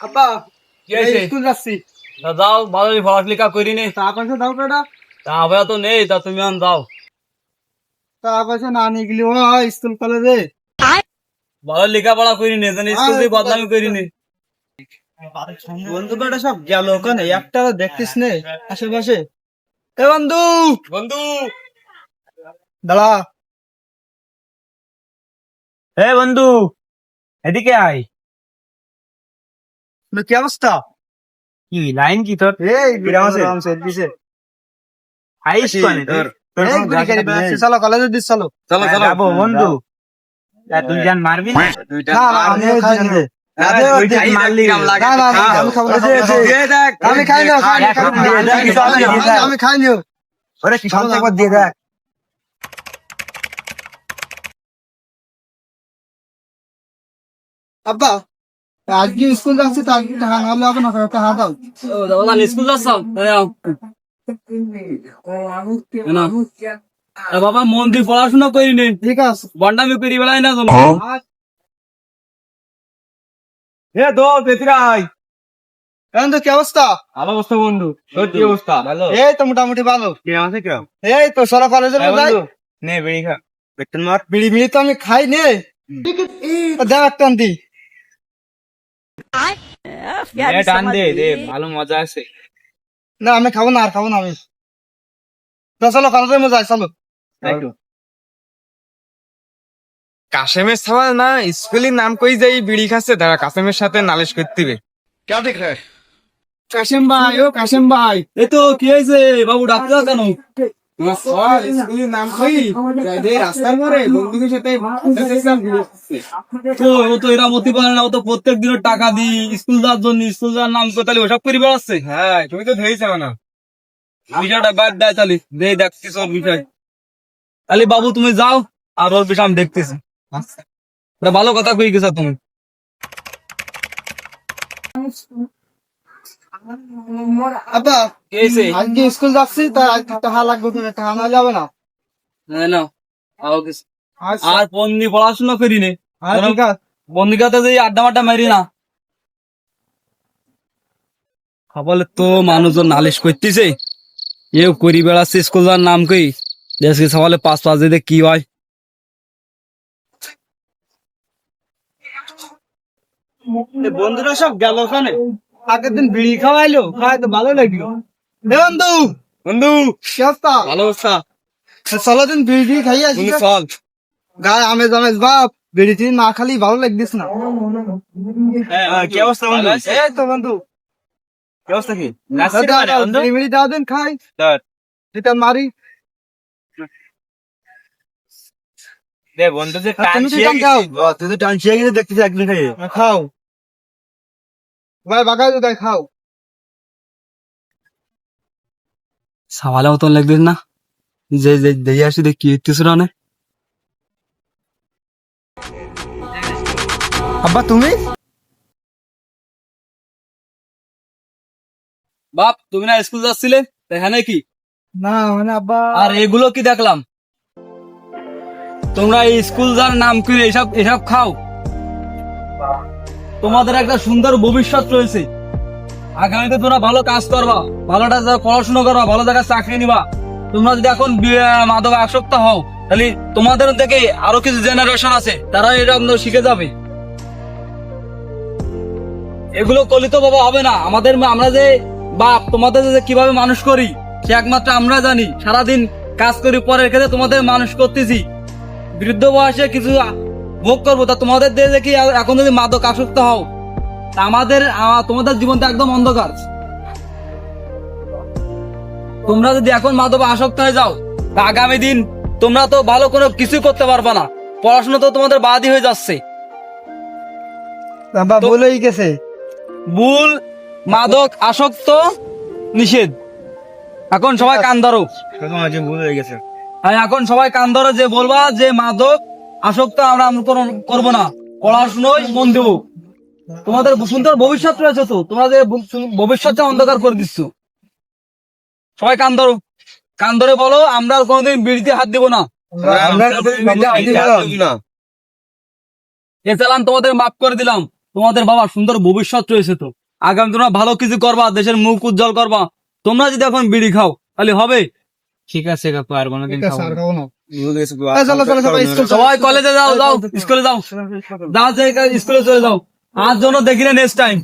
হয়েছে? স্কুল যাচ্ছি। যাও ভালো পড়ালেখা করি নে। তা পয়সা দাও বেটা। তা আবার তো নেই তা তুমি আন যাও। টা পয়সা না নিয়ে গেলি হয় স্কুল কলেজে ভালো লেখাপড়া করি নে জানি স্কুল দিয়ে বদনামি করি নে। বন্ধু বেটা সব গেল ওখানে একটা দেখতিস নে আশেপাশে। এ বন্ধু! বন্ধু! দাঁড়া। হে বন্ধু এদিকে আয়। কি অবস্থা? কি লাইন কি তোর? এই কিরম আছে? দিছে। আইস পানি তোর এই গুলি গাড়ি বেড়াচ্ছে, চলো কলেজে দিস চলো। চলো চলো। যাব বন্ধু। তুই জান মারবি না? না না আমি খাই না। আমি খাই না খাই না, খাই না, দিয়ে দেখ, আমি খাই না, আমি খাই না। ওরে কি একবার দিয়ে দেখ। আব্বা। আজকে স্কুল যাচ্ছি তো আজকে টাকা না হলে হবে না টাকা দাও। দাদা স্কুল যাচ্ছ? বাবা মন দিয়ে পড়াশোনা করি নে ঠিক আছে। বন্ডামি করি বেড়াই না কোনো হে দো পেতরাই এখন তো কি অবস্থা? ভালো অবস্থা বন্ধু। তোর কি অবস্থা। ভালো। এই তো মোটামুটি ভালো। কি আছে কি? এই তো সরা কলেজের হ্যাঁ, যাই নে বেড়ি খা। বেতন মার বিড়ি বিড়ি তো আমি খাই নে দেখ একটা দি টান দে দে ভালো মজা আছে। না আমি খাব না আর খাব না আমি। তো চলো মধ্যে যাই চলো। কাশেমের সওয়াল না স্কুলের নাম কই যাই বিড়ি খাচ্ছে? দাঁড়া কাশেমের সাথে নালিশ করতে হবে কাশেম ভাই ও কাশেম ভাই। এই তো কি হয়েছে? বাবু ডাক্তার কেন? স্কুলের নাম কই? রাস্তার মোড়ে বন্ধুদের সাথে তো ও তো এরা মতি পারে না ও তো প্রত্যেক দিন টাকা দি স্কুল যাওয়ার জন্য স্কুল যাওয়ার নাম করে তাহলে ওসব করে বেড়াচ্ছে হ্যাঁ তুমি তো না বিষয়টা বাদ দেয় তাহলে। দেই দেখছিস ওর বিষয়। তাহলে বাবু তুমি যাও আর ওর বিষয় আমি দেখতেছি। ভালো কথা কই গেছো তুমি আব্বা আজকে স্কুল যাচ্ছি তাই আজকে টাকা লাগবে তুমি টাকা না যাবে না? হ্যাঁ না। আচ্ছা। আর ফোন দিয়ে পড়াশোনা করি নে। ঠিক যে আড্ডা মাড্ডা মারি না। খাবলে তো মানুষজন নালিশ করতেছে। এও করি বেড়াচ্ছে স্কুল যাওয়ার নাম কই? দেশকে সকালে পাঁচ পাঁচ দিতে কি হয়? বন্ধুরা সব গেল ওখানে? আগের দিন বিড়ি খাওয়াইলো খাওয়াই তো ভালো লাগল। বন্ধু বন্ধু কি অবস্থা? ভালো অবস্থা। চলো দিন বিড়ি খাই আসি চল। গায়ে আমেজ আমেজ বাপ বিড়ি টিড়ি না খালি ভালো লাগদিস না। কি অবস্থা বন্ধু? এই তো বন্ধু। কি অবস্থা কি? দাও, বিড়ি দিন খাই। মারি। দে বন্ধু যে টান গেছে। দেখতেছি একদিন খাই হ্যাঁ, খাও। ভাই বাগাই তো তাই খাও সাওয়ালে মতন লাগদিস না। যে যে দেখে আসি দেখ কি হইতেছ না। আব্বা তুমি? বাপ তুমি না স্কুল যাচ্ছিলে? এখানে কি? না মানে আব্বা। আর এগুলো কি দেখলাম? তোমরা এই স্কুল যার নাম করে এসব এসব খাও। তোমাদের একটা সুন্দর ভবিষ্যৎ রয়েছে। আগামীতে তোমরা ভালো কাজ করবা ভালোটা পড়াশোনা করবা, ভালো জায়গায় চাকরি নিবা। তোমরা যদি এখন মাদক আসক্ত হও, তাহলে তোমাদের থেকে আরও কিছু জেনারেশন আছে তারা এরকম শিখে যাবে। এগুলো করলে তো বাবা হবে না। আমাদের আমরা যে বাপ, তোমাদের যে কীভাবে মানুষ করি, সে একমাত্র আমরা জানি। সারাদিন কাজ করি, পরের ক্ষেত্রে তোমাদের মানুষ করতেছি। বৃদ্ধ বয়সে কিছু ভোগ করব। তা তোমাদের দিয়ে যে কি এখন যদি মাদক আসক্ত হও তা আমাদের তোমাদের জীবনটা একদম অন্ধকার। তোমরা যদি এখন মাদক আসক্ত হয়ে যাও তা আগামী দিন তোমরা তো ভালো কোনো কিছু করতে পারবা না। পড়াশোনা তো তোমাদের বাদই হয়ে যাচ্ছে। বলেই গেছে। ভুল মাদক আসক্ত নিষেধ। এখন সবাই কান ধরো। ভুল হয়ে গেছে। এখন সবাই কান ধরো যে বলবা যে মাদক আসক্ত আমরা করব না। পড়াশুনোয় মন দেবো তোমাদের সুন্দর ভবিষ্যৎ রয়েছে তো তোমরা যে ভবিষ্যৎটা অন্ধকার করে দিচ্ছ। সবাই কান ধরো। কান ধরে বলো আমরা কোনোদিন বিড়িতে হাত দেবো না। এ চালান তোমাদের মাফ করে দিলাম। তোমাদের বাবা সুন্দর ভবিষ্যৎ রয়েছে তো। আগামী তোমরা ভালো কিছু করবা দেশের মুখ উজ্জ্বল করবা। তোমরা যদি এখন বিড়ি খাও তাহলে হবে। ঠিক আছে কাকু আর কোনোদিন ঠিক খাব না। খাব না। এই চলো, চলো, সবাই স্কুল সবাই কলেজে যাও যাও স্কুলে যাও যাও যে স্কুলে চলে যাও আজ জন্য দেখি না নেক্সট টাইম